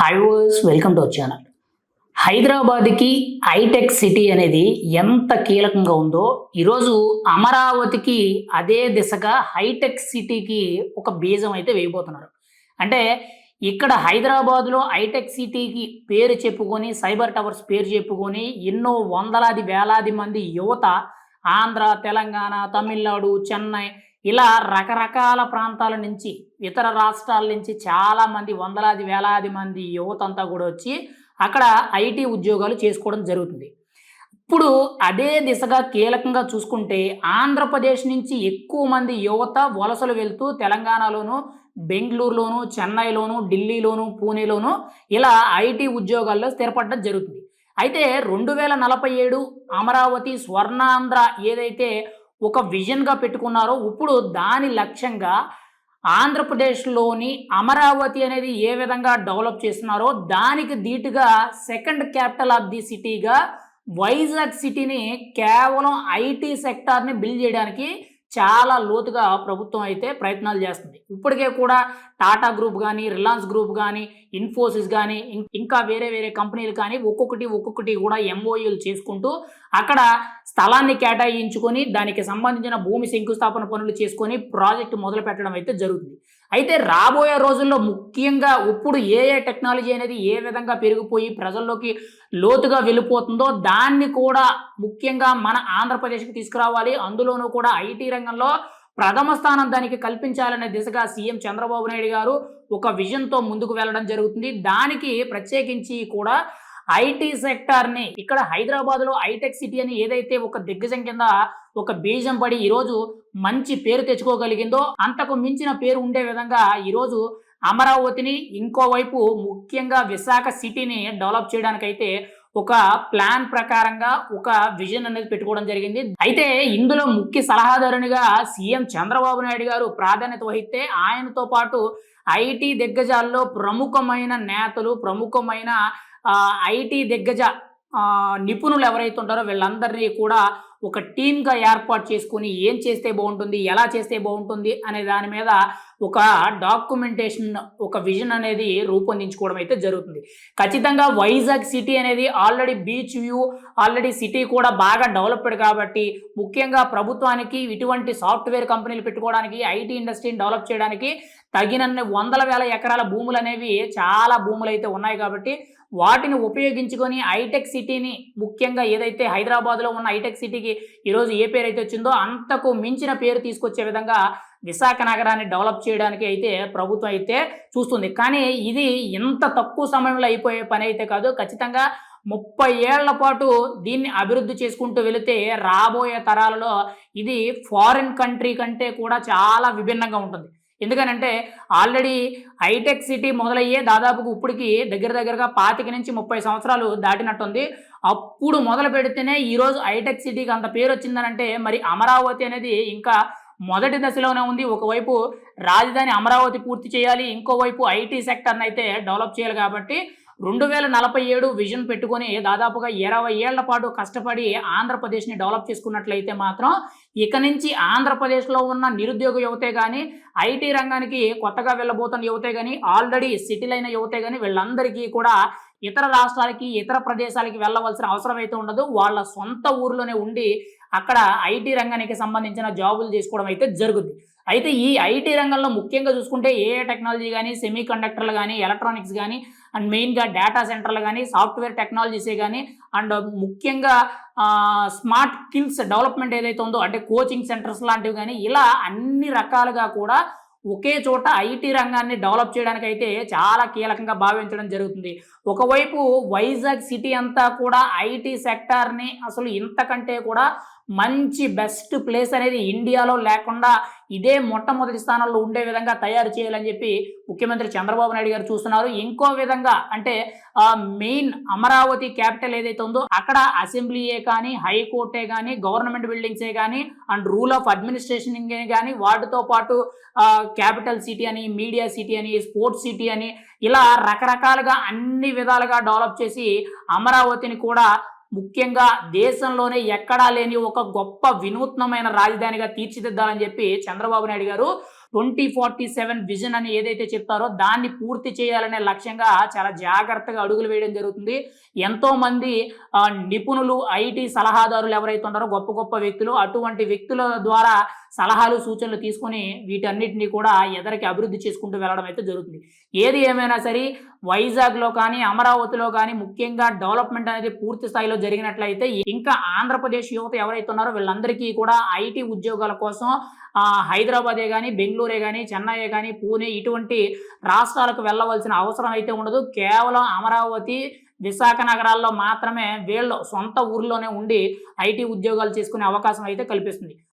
Hi viewers welcome to channel హైదరాబాద్కి hitech city అనేది ఎంత కీలకంగా ఉందో ఈరోజు అమరావతికి అదే దిశగా హైటెక్ సిటీకి ఒక బీజం అయితే వేయబోతున్నారు. అంటే ఇక్కడ హైదరాబాద్లో హైటెక్ సిటీకి పేరు చెప్పుకొని సైబర్ టవర్స్ పేరు చెప్పుకొని ఎన్నో వందలాది వేలాది మంది యువత ఆంధ్ర తెలంగాణ తమిళనాడు చెన్నై ఇలా రకరకాల ప్రాంతాల నుంచి ఇతర రాష్ట్రాల నుంచి చాలామంది వందలాది వేలాది మంది యువత అంతా కూడా వచ్చి అక్కడ ఐటీ ఉద్యోగాలు చేసుకోవడం జరుగుతుంది. ఇప్పుడు అదే దిశగా కీలకంగా చూసుకుంటే ఆంధ్రప్రదేశ్ నుంచి ఎక్కువ మంది యువత వలసలు వెళ్తూ తెలంగాణలోను బెంగళూరులోను చెన్నైలోను ఢిల్లీలోను పూణేలోను ఇలా ఐటీ ఉద్యోగాల్లో స్థిరపడడం జరుగుతుంది. అయితే రెండు వేల నలభై ఏడు అమరావతి స్వర్ణాంధ్ర ఏదైతే ఒక విజన్గా పెట్టుకున్నారో ఇప్పుడు దాని లక్ష్యంగా ఆంధ్రప్రదేశ్లోని అమరావతి అనేది ఏ విధంగా డెవలప్ చేస్తున్నారో దానికి ధీటుగా సెకండ్ క్యాపిటల్ ఆఫ్ ది సిటీగా వైజాగ్ సిటీని కేవలం ఐటీ సెక్టార్ని బిల్డ్ చేయడానికి చాలా లోతుగా ప్రభుత్వం అయితే ప్రయత్నాలు చేస్తుంది. ఇప్పటికే కూడా టాటా గ్రూప్ కానీ రిలయన్స్ గ్రూప్ కానీ ఇన్ఫోసిస్ కానీ ఇంకా వేరే వేరే కంపెనీలు కానీ ఒక్కొక్కటి ఒక్కొక్కటి కూడా ఎంఓయూలు చేసుకుంటూ అక్కడ స్థలాన్ని కేటాయించుకొని దానికి సంబంధించిన భూమి శంకుస్థాపన పనులు చేసుకొని ప్రాజెక్టు మొదలు పెట్టడం అయితే జరుగుతుంది. అయితే రాబోయే రోజుల్లో ముఖ్యంగా ఇప్పుడు ఏ ఏ టెక్నాలజీ అనేది ఏ విధంగా పెరిగిపోయి ప్రజల్లోకి లోతుగా వెళ్ళిపోతుందో దాన్ని కూడా ముఖ్యంగా మన ఆంధ్రప్రదేశ్కి తీసుకురావాలి. అందులోనూ కూడా ఐటీ రంగంలో ప్రథమ స్థానం దానికి కల్పించాలనే దిశగా సీఎం చంద్రబాబు నాయుడు గారు ఒక విజన్తో ముందుకు వెళ్ళడం జరుగుతుంది. దానికి ప్రత్యేకించి కూడా ఐటీ సెక్టార్ని ఇక్కడ హైదరాబాద్లో హైటెక్ సిటీ అని ఏదైతే ఒక దిగ్గజం కింద ఒక బీజం పడి ఈరోజు మంచి పేరు తెచ్చుకోగలిగిందో అంతకు మించిన పేరు ఉండే విధంగా ఈరోజు అమరావతిని ఇంకోవైపు ముఖ్యంగా విశాఖ సిటీని డెవలప్ చేయడానికైతే ఒక ప్లాన్ ప్రకారంగా ఒక విజన్ అనేది పెట్టుకోవడం జరిగింది. అయితే ఇందులో ముఖ్య సలహాదారునిగా సీఎం చంద్రబాబు నాయుడు గారు ప్రాధాన్యత వహిస్తే ఆయనతో పాటు ఐటీ దిగ్గజాల్లో ప్రముఖమైన నేతలు ప్రముఖమైన ఐటీ దిగ్గజ నిపుణులు ఎవరైతే ఉంటారో వీళ్ళందరినీ కూడా ఒక టీమ్గా ఏర్పాటు చేసుకుని ఏం చేస్తే బాగుంటుంది ఎలా చేస్తే బాగుంటుంది అనే దాని మీద ఒక డాక్యుమెంటేషన్ ఒక విజన్ అనేది రూపొందించుకోవడం అయితే జరుగుతుంది. ఖచ్చితంగా వైజాగ్ సిటీ అనేది already beach view already city కూడా బాగా డెవలప్డ్ కాబట్టి ముఖ్యంగా ప్రభుత్వానికి ఇటువంటి సాఫ్ట్వేర్ కంపెనీలు పెట్టుకోవడానికి ఐటీ ఇండస్ట్రీని డెవలప్ చేయడానికి తగినన్ని వందల వేల ఎకరాల భూములు అనేవి చాలా భూములు అయితే ఉన్నాయి కాబట్టి వాటిని ఉపయోగించుకొని హైటెక్ సిటీని ముఖ్యంగా ఏదైతే హైదరాబాద్లో ఉన్న హైటెక్ సిటీకి ఈరోజు ఏ పేరు అయితే వచ్చిందో అంతకు మించిన పేరు తీసుకొచ్చే విధంగా విశాఖ నగరాన్ని డెవలప్ చేయడానికి అయితే ప్రభుత్వం అయితే చూస్తుంది. కానీ ఇది ఇంత తక్కువ సమయంలో అయిపోయే పని అయితే కాదు. ఖచ్చితంగా ముప్పై ఏళ్ళ పాటు దీన్ని అభివృద్ధి చేసుకుంటూ వెళితే రాబోయే తరాలలో ఇది ఫారిన్ కంట్రీ కంటే కూడా చాలా విభిన్నంగా ఉంటుంది. ఎందుకనంటే ఆల్రెడీ హైటెక్ సిటీ మొదలయ్యే దాదాపుకు ఇప్పటికి దగ్గర దగ్గరగా పాతిక నుంచి ముప్పై సంవత్సరాలు దాటినట్టుంది. అప్పుడు మొదలు పెడితేనే ఈరోజు హైటెక్ సిటీకి అంత పేరు వచ్చిందనంటే మరి అమరావతి అనేది ఇంకా మొదటి దశలోనే ఉంది. ఒకవైపు రాజధాని అమరావతి పూర్తి చేయాలి ఇంకోవైపు ఐటీ సెక్టర్ని అయితే డెవలప్ చేయాలి కాబట్టి రెండు వేల నలభై ఏడు విజన్ పెట్టుకొని దాదాపుగా ఇరవై ఏళ్ళ పాటు కష్టపడి ఆంధ్రప్రదేశ్ని డెవలప్ చేసుకున్నట్లయితే మాత్రం ఇక నుంచి ఆంధ్రప్రదేశ్లో ఉన్న నిరుద్యోగ యువతే కానీ ఐటీ రంగానికి కొత్తగా వెళ్ళబోతున్న యువతే కానీ ఆల్రెడీ సిటీలైన అయిన యువతే కానీ వీళ్ళందరికీ కూడా ఇతర రాష్ట్రాలకి ఇతర ప్రదేశాలకి వెళ్ళవలసిన అవసరం అయితే ఉండదు. వాళ్ళ సొంత ఊర్లోనే ఉండి అక్కడ ఐటీ రంగానికి సంబంధించిన జాబులు చేసుకోవడం అయితే జరుగుద్ది. అయితే ఈ ఐటీ రంగంలో ముఖ్యంగా చూసుకుంటే ఏ టెక్నాలజీ కానీ సెమీ కండక్టర్లు కానీ ఎలక్ట్రానిక్స్ కానీ అండ్ మెయిన్గా డేటా సెంటర్లు కానీ సాఫ్ట్వేర్ టెక్నాలజీసే కానీ అండ్ ముఖ్యంగా స్మార్ట్ స్కిల్స్ డెవలప్మెంట్ ఏదైతే ఉందో అంటే కోచింగ్ సెంటర్స్ లాంటివి కానీ ఇలా అన్ని రకాలుగా కూడా ఒకే చోట ఐటీ రంగాన్ని డెవలప్ చేయడానికి అయితే చాలా కీలకంగా భావించడం జరుగుతుంది. ఒకవైపు వైజాగ్ సిటీ అంతా కూడా ఐటీ సెక్టార్ని అసలు ఇంతకంటే కూడా మంచి బెస్ట్ ప్లేస్ అనేది ఇండియాలో లేకుండా ఇదే మొట్టమొదటి స్థానంలో ఉండే విధంగా తయారు చేయాలని చెప్పి ముఖ్యమంత్రి చంద్రబాబు నాయుడు గారు చూస్తున్నారు. ఇంకో విధంగా అంటే మెయిన్ అమరావతి క్యాపిటల్ ఏదైతే ఉందో అక్కడ అసెంబ్లీయే కానీ హైకోర్టే కానీ గవర్నమెంట్ బిల్డింగ్సే కానీ అండ్ రూల్ ఆఫ్ అడ్మినిస్ట్రేషన్ కానీ వాటితో పాటు క్యాపిటల్ సిటీ అని మీడియా సిటీ అని స్పోర్ట్స్ సిటీ అని ఇలా రకరకాలుగా అన్ని విధాలుగా డెవలప్ చేసి అమరావతిని కూడా ముఖ్యంగా దేశంలోనే ఎక్కడా లేని ఒక గొప్ప వినూత్నమైన రాజధానిగా తీర్చిదిద్దాలని చెప్పి చంద్రబాబు నాయుడు గారు ట్వంటీ ఫార్టీ సెవెన్ విజన్ అని ఏదైతే చెప్తారో దాన్ని పూర్తి చేయాలనే లక్ష్యంగా చాలా జాగ్రత్తగా అడుగులు వేయడం జరుగుతుంది. ఎంతో మంది నిపుణులు ఐటీ సలహాదారులు ఎవరైతే ఉన్నారో గొప్ప గొప్ప వ్యక్తులు అటువంటి వ్యక్తుల ద్వారా సలహాలు సూచనలు తీసుకొని వీటన్నిటిని కూడా ఎదరికి అభివృద్ధి చేసుకుంటూ వెళ్ళడం అయితే జరుగుతుంది. ఏది ఏమైనా సరే వైజాగ్లో కానీ అమరావతిలో కానీ ముఖ్యంగా డెవలప్మెంట్ అనేది పూర్తి స్థాయిలో జరిగినట్లయితే ఇంకా ఆంధ్రప్రదేశ్ యువత ఎవరైతే ఉన్నారో వీళ్ళందరికీ కూడా ఐటీ ఉద్యోగాల కోసం హైదరాబాదే కానీ బెంగళూరే కానీ చెన్నై కానీ పూణే ఇటువంటి రాష్ట్రాలకు వెళ్ళవలసిన అవసరం అయితే ఉండదు. కేవలం అమరావతి విశాఖ నగరాల్లో మాత్రమే వీళ్ళు సొంత ఊర్లోనే ఉండి ఐటీ ఉద్యోగాలు చేసుకునే అవకాశం అయితే కల్పిస్తుంది.